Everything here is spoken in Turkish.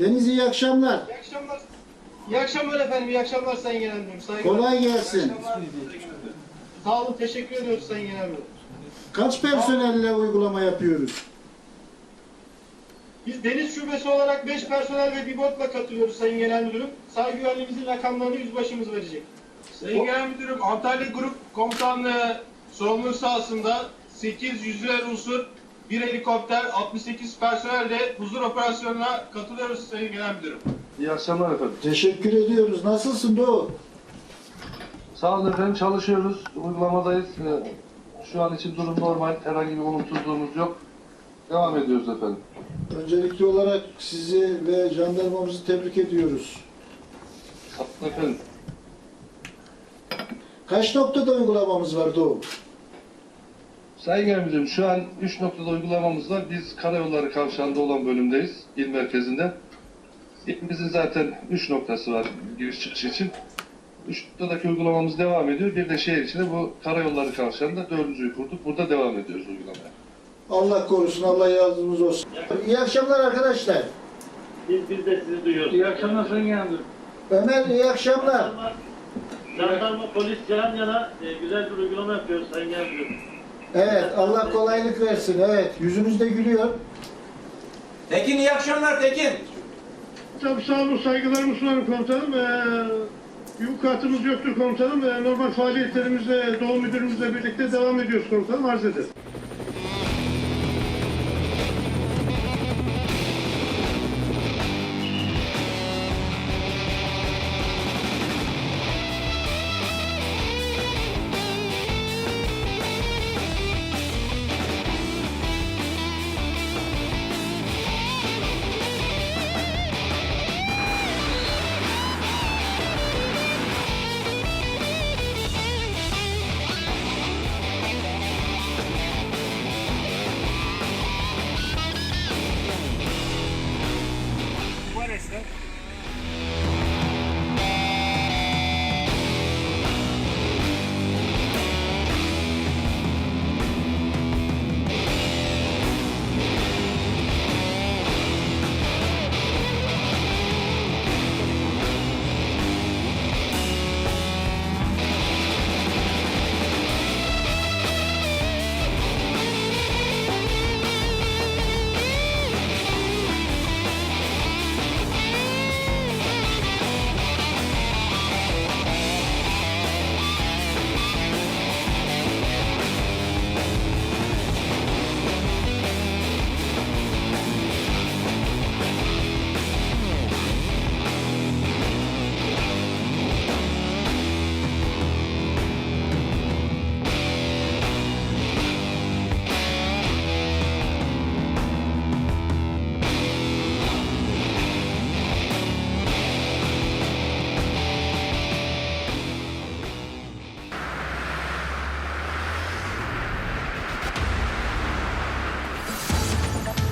Deniz iyi akşamlar. İyi akşamlar. İyi akşamlar efendim. İyi akşamlar Sayın Genel Müdürüm. Saygılar. Kolay gelsin. Sağ olun. Teşekkür ediyoruz Sayın Genel Müdürüm. Kaç personelle uygulama yapıyoruz? Biz Deniz Şubesi olarak 5 personel ve bir botla katılıyoruz Sayın Genel Müdürüm. Sağ güvenliğimizin rakamlarını yüzbaşımız verecek. Sayın Genel Müdürüm, Antalya Grup Komutanlığı sorumluluğu sahasında 8 yüzler unsur, bir helikopter, 68 personelle huzur operasyonuna katılıyoruz Sayın Genel Müdürüm. İyi akşamlar efendim. Teşekkür ediyoruz. Nasılsın Doğu? Sağ olun efendim çalışıyoruz. Uygulamadayız. Ee, Şu an için durum normal. Herhangi bir olumsuzluğumuz yok. Devam ediyoruz efendim. Öncelikli olarak sizi ve jandarmamızı tebrik ediyoruz. Sağ olun efendim. Kaç noktada uygulamamız var Doğu? Sayın Genel şu an 3 noktada uygulamamız var. Biz karayolları kavşağında olan bölümdeyiz. İl merkezinde. İlimizin zaten 3 noktası var giriş çıkış için. 3 noktadaki uygulamamız devam ediyor. Bir de şehir içinde bu karayolları kavşağında dördüncüyü kurduk. Burada devam ediyoruz uygulamaya. Allah korusun, Allah yardımcımız olsun. İyi akşamlar arkadaşlar. Biz, biz de sizi duyuyoruz. İyi akşamlar Sayın Genel. Ömer iyi akşamlar. Jandarma, polis yan yana e, güzel bir uygulama yapıyoruz Sayın Genel. Evet, Allah kolaylık versin. Evet, yüzünüz de gülüyor. Tekin iyi akşamlar Tekin. Tabii sağ olun, saygılarımı sunarım komutanım. Ee, bir vukuatımız yoktur komutanım. Ee, normal faaliyetlerimizle Doğu Müdürümüzle birlikte devam ediyoruz komutanım. Arz ederim.